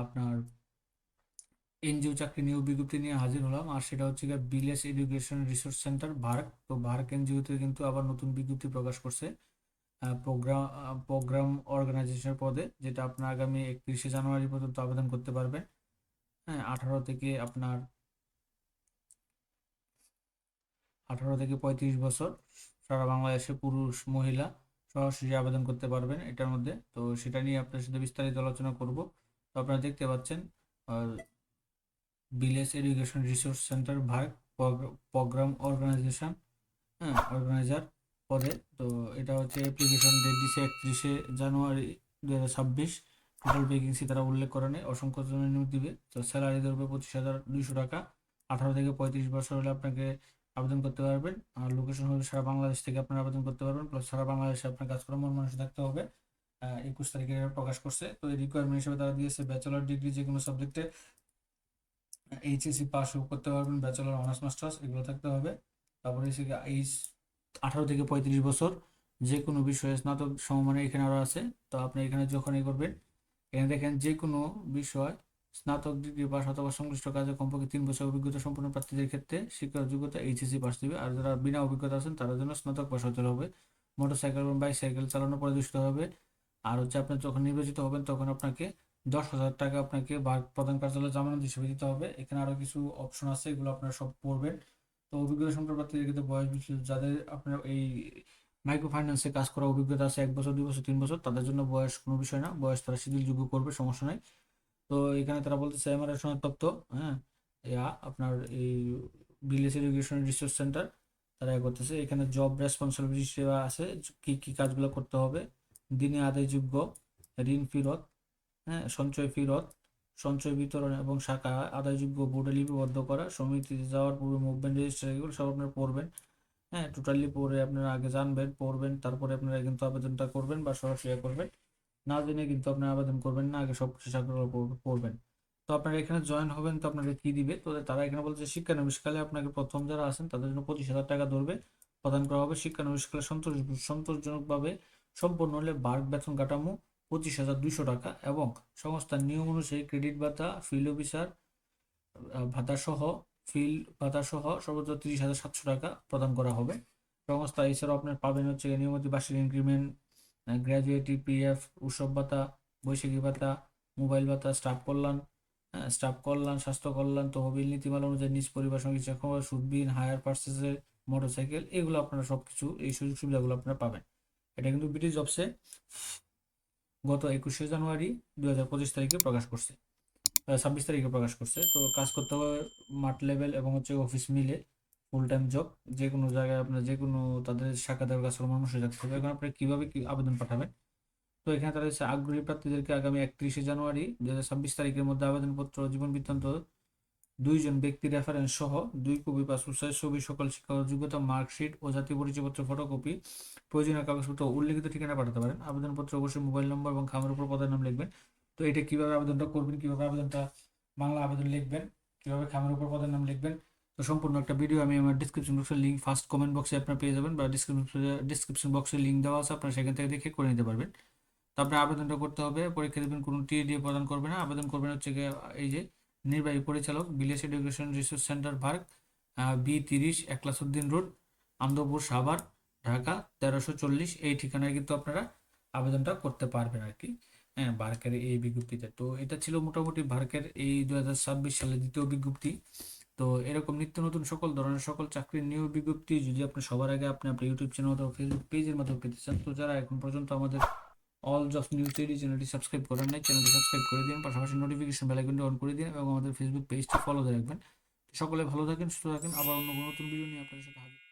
আপনার এনজিও চাকরি নিয়োগ বিজ্ঞপ্তি নিয়ে হাজির হলাম। আর সেটা হচ্ছে গিয়ে village education resource centre VERC তো ভার্ক এনজিওতে কিন্তু আবার নতুন বিজ্ঞপ্তি প্রকাশ করছে প্রোগ্রাম প্রোগ্রাম অর্গানাইজেশনের পদে, যেটা আপনার আগামী একত্রিশে জানুয়ারি পর্যন্ত আবেদন করতে পারবেন। হ্যাঁ আঠারো থেকে আপনার, আঠারো থেকে পঁয়ত্রিশ বছর সারা বাংলাদেশে পুরুষ, মহিলা সরাসরি আবেদন করতে পারবেন এটার মধ্যে। তো সেটা নিয়ে আপনার সাথে বিস্তারিত আলোচনা করব। তো আপনারা দেখতে পাচ্ছেন village education resource centre VERC programme organisation হ্যাঁ অর্গানাইজার পদে। তো এটা হচ্ছে অ্যাপ্লিকেশন ডেট দিছে একত্রিশে জানুয়ারি দু হাজার ছাব্বিশ। টোটাল ভ্যাকেন্সি তারা উল্লেখ করে নেই, অসংখ্য জন নিয়োগ দিবে। তো স্যালারি ধরবে পঁচিশ হাজার দুইশো টাকা। আঠারো থেকে পঁয়ত্রিশ বছর হলে আপনাকে আবেদন করতে পারবেন। আর লোকেশন হবে সারা বাংলাদেশ থেকে আপনারা আবেদন করতে পারবেন। প্লাস সারা বাংলাদেশে আপনার কাজ করার মন মানুষ থাকতে হবে। একুশ তারিখে প্রকাশ করছে। তো এই রিকোয়ারমেন্ট হিসেবে তারা দিয়েছে ব্যাচেলর ডিগ্রি যে কোনো সাবজেক্টে এইচএসসি পাস করতে পারবেন ব্যাচেলর অনার্স মাস্টার্স এগুলো থাকতে হবে। তারপরে হচ্ছে এইচ আঠারো থেকে পঁয়ত্রিশ বছর যে কোনো বিষয়ে স্নাতক সমমানে এখানে আরও আছে। তো আপনি এখানে যখন এ করবেন, এখানে দেখেন যে কোনো বিষয়, স্নাতক ডিগ্রি পাস অথবা সংশ্লিষ্ট কাজে কমপক্ষে তিন বছর অভিজ্ঞতা সম্পন্ন প্রার্থীদের ক্ষেত্রে শিক্ষার যোগ্যতা এইচএসসি পাস দিবে। আর যারা বিনা অভিজ্ঞতা আছেন তাদের জন্য স্নাতক পাস হতে হবে। মোটরসাইকেল এবং বাইসাইকেল চালানো পরিদর্শিত হবে। আর হচ্ছে আপনি যখন নির্বাচিত হবেন, তখন আপনাকে দশ হাজার টাকা আপনাকে প্রধান কার্যালয়ে জামানত হিসেবে দিতে হবে। এখানে আরও কিছু অপশন আছে, এগুলো আপনারা সব পড়বেন। তো অভিজ্ঞতা সম্পর্ক প্রার্থীদের বয়স যাদের আপনার এই মাইক্রো ফাইন্যান্সে কাজ করার অভিজ্ঞতা আছে এক বছর, দুই বছর, তিন বছর, তাদের জন্য বয়স কোনো বিষয় না। বয়স তারা শিথিলযোগ্য করবে, সমস্যা নেই। তো এখানে তারা বলতেছে এমআরআই সনদপ্রাপ্ত হ্যাঁ? আপনার এই ভিলেজ এডুকেশন রিসোর্স সেন্টার তারা করতেছে। এখানে জব রেসপন্সিবিলিটি সেবা আছে, কি কি কাজগুলো করতে হবে। দিনে আদায়যোগ্য ঋণ ফেরত হ্যাঁ সঞ্চয় ফেরত, সঞ্চয় বিতরণ এবং শাখা আদায়যোগ্য বোর্ডে লিপিবদ্ধ করা। সমিতিতে যাওয়ার পূর্বে মুভমেন্ট রেজিস্টার এগুলো সব আপনারা পড়বেন। হ্যাঁ টোটালি পড়ে আপনারা আগে জানবেন, পড়বেন, তারপরে আপনারা কিন্তু আবেদনটা করবেন বা সরাসরি করবেন। না জেনে কিন্তু আপনারা আবেদন করবেন না, আগে সব কিছু পড়বেন। তো আপনারা এখানে জয়েন হবেন তো আপনাকে কি দিবে? তো তারা এখানে বলছে শিক্ষানবিশকালে আপনাকে প্রথম যারা আছেন তাদের জন্য পঁচিশ হাজার টাকা ধরবে। প্রদান করা হবে শিক্ষা শিক্ষানবিশকালে সন্তোষ, সন্তোষজনকভাবে সম্পন্ন হলে বার্গ বেতন কাঠামো পঁচিশ হাজার দুইশো টাকা এবং সংস্থার নিয়ম অনুযায়ী ক্রেডিট ভাতা ফিল্ড অফিসার ভাতা সহ ফিল্ড ভাতা সহ সর্বোচ্চ তিরিশ হাজার সাতশো টাকা প্রদান করা হবে। সংস্থা এছাড়াও আপনার পাবেন হচ্ছে নিয়মিত বার্ষিক ইনক্রিমেন্ট গ্র্যাজুয়েটি পিএফ উৎসব ভাতা, বৈশাখী ভাতা মোবাইল ভাতা স্টাফ কল্যাণ স্টাফ কল্যাণ, স্বাস্থ্য কল্যাণ, তহবিল, নীতিমালা অনুযায়ী নিজ পরিবার সঙ্গে সুদবিন হায়ার পার্সেসের মোটরসাইকেল এগুলো আপনারা সব কিছু এই সুযোগ সুবিধাগুলো আপনারা পাবেন। এটা কিন্তু ব্রিটিশ জবসে গত একুশে জানুয়ারি দু হাজার পঁচিশ তারিখে প্রকাশ করছে। ছাব্বিশ তারিখে প্রকাশ করছে। তো কাজ করতে হবে মাঠ লেভেল এবং হচ্ছে অফিস মিলে ফুল টাইম জব যে কোনো জায়গায় আপনার যে কোনো তাদের শাখা দেওয়ার কাছে মানুষের থাকতে হবে এখন আপনি কীভাবে কি আবেদন পাঠাবেন? তো এখানে তারা আগ্রহী প্রার্থীদেরকে আগামী একত্রিশে জানুয়ারি দু হাজার ছাব্বিশ তারিখের মধ্যে আবেদনপত্র, জীবন বৃত্তান্ত দুইজন ব্যক্তি রেফারেন্স সহ দুই কপি পাসপোর্ট সাইজ ছবি, সকল শিক্ষা যোগ্যতা মার্কশিট ও জাতীয় পরিচয়পত্র ফটোকপি প্রয়োজনীয় কাগজপত্র, উল্লেখিত ঠিকানা পাঠাতে পারেন। আবেদনপত্র অবশ্যই মোবাইল নম্বর এবং খামের উপর পদের নাম লিখবেন। তো এটা কীভাবে আবেদনটা করবেন, কীভাবে আবেদনটা বাংলা আবেদন লিখবেন, কীভাবে খামের উপর পদের নাম লিখবেন, তো সম্পূর্ণ একটা ভিডিও আমি আমার ডিসক্রিপশন বক্সের লিঙ্ক ফার্স্ট কমেন্ট বক্সে আপনার পেয়ে যাবেন বা ডিসক্রিপশন ডিসক্রিপশন বক্সে লিঙ্ক দেওয়া আছে, আপনারা সেখান থেকে দেখে করে নিতে পারবেন। তো আপনার আবেদনটা করতে হবে, পরীক্ষা দেবেন, কোনো টি দিয়ে প্রদান করবে না। আবেদন করবেন হচ্ছে এই যে নির্বাহী পরিচালক village education resource centre VERC B তিরিশ একলাসুদ্দিন রোড আন্দপুর সাভার, ঢাকা, তেরোশো চল্লিশ। এই ঠিকানায় কিন্তু আপনারা আবেদনটা করতে পারবেন আর কি। হ্যাঁ ভার্কের এই বিজ্ঞপ্তিতে। তো এটা ছিল মোটামুটি ভার্কের এই দু হাজার ছাব্বিশ সালের দ্বিতীয় বিজ্ঞপ্তি। তো এরকম নিত্য নতুন সকল ধরনের সকল চাকরির নিয়োগ বিজ্ঞপ্তি যদি আপনি সবার আগে আপনি আপনার ইউটিউব চ্যানেল অথবা ফেসবুক পেজের মাধ্যমে পেতে চান, তো যারা এখন পর্যন্ত আমাদের অল জব নিউজ টেডি চ্যানেলটি সাবস্ক্রাইব করেন নাই চ্যানেলটি সাবস্ক্রাইব করে দিন, পাশাপাশি নোটিফিকেশন বেল আইকনটি অন করে দিন এবং আমাদের ফেসবুক পেজটি ফলো করে রাখবেন। সকলে ভালো থাকেন, সুস্থ থাকেন, আবার অন্য কোনো নতুন ভিডিও নিয়ে আপনাদের সাথে হাজির